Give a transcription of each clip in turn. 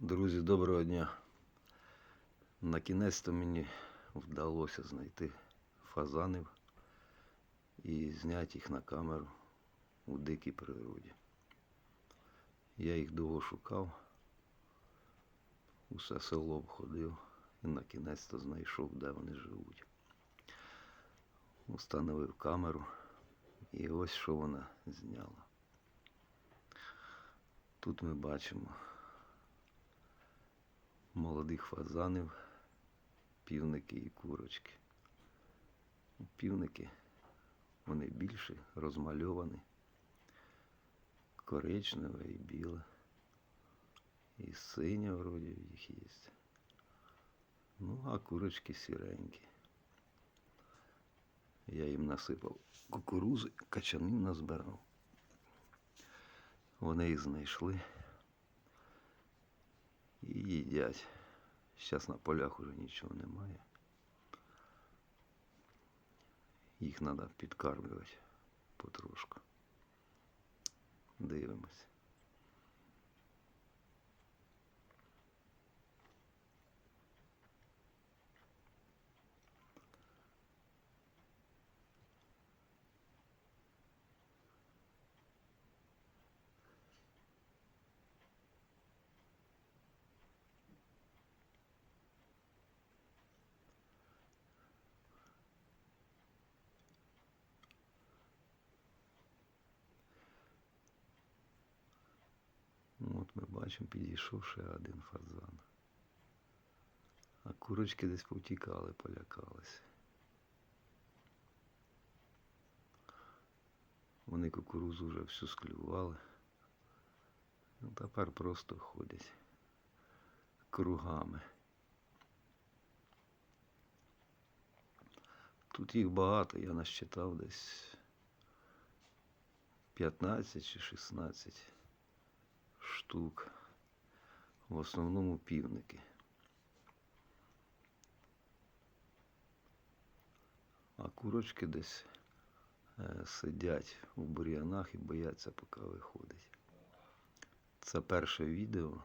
Друзі, доброго дня. На кінець-то мені вдалося знайти фазанів і зняти їх на камеру у дикій природі. Я їх довго шукав, усе село обходив і на кінець-то знайшов, де вони живуть. Установив камеру і ось що вона зняла. Тут ми бачимо молодих фазанів, півники і курочки. Півники вони більші, розмальовані, коричневе і біле. І синє вроді в їх є. Ну, а курочки сіренькі. Я їм насипав кукурузи, качанів назбирав. Вони їх знайшли і їдять. Зараз на полях уже нічого немає. Їх треба підкармлювати потрошку. Дивимось. От ми бачимо, підійшов ще один фазан. А курочки десь повтікали, полякалися. Вони кукурузу вже всю склювали. Ну, тепер просто ходять кругами. Тут їх багато, я насчитав десь 15 чи 16 штук. В основному півники. А курочки десь е, сидять у бур'янах і бояться, поки виходить. Це перше відео.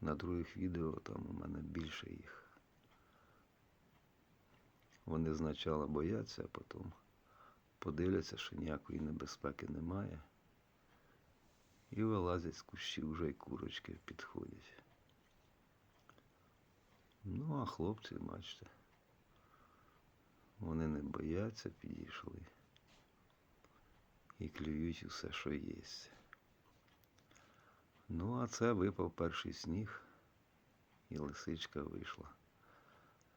На других відео там у мене більше їх. Вони спочатку бояться, а потім подивляться, що ніякої небезпеки немає. І вилазять з кущів вже й курочки підходять. Ну, а хлопці, бачите, вони не бояться, підійшли і клюють усе, що є. Ну, а це випав перший сніг, і лисичка вийшла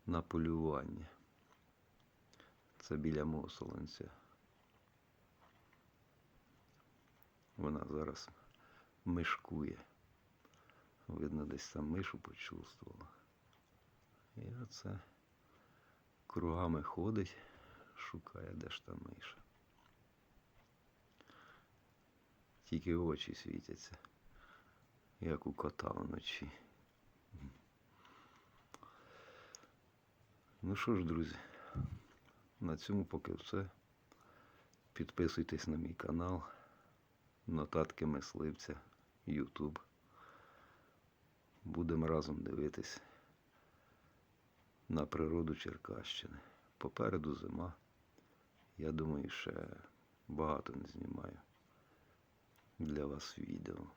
на полювання. Це біля мого солонця. Вона зараз мишкує. Видно, десь там мишу почувствувала. І оце кругами ходить, шукає, де ж та миша. Тільки очі світяться, як у кота вночі. Ну що ж, друзі, на цьому поки все. Підписуйтесь на мій канал. Нотатки мисливця, Ютуб. Будемо разом дивитись на природу Черкащини. Попереду зима. Я думаю, ще багато не знімаю для вас відео.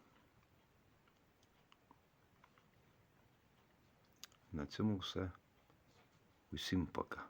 На цьому все. Усім пока.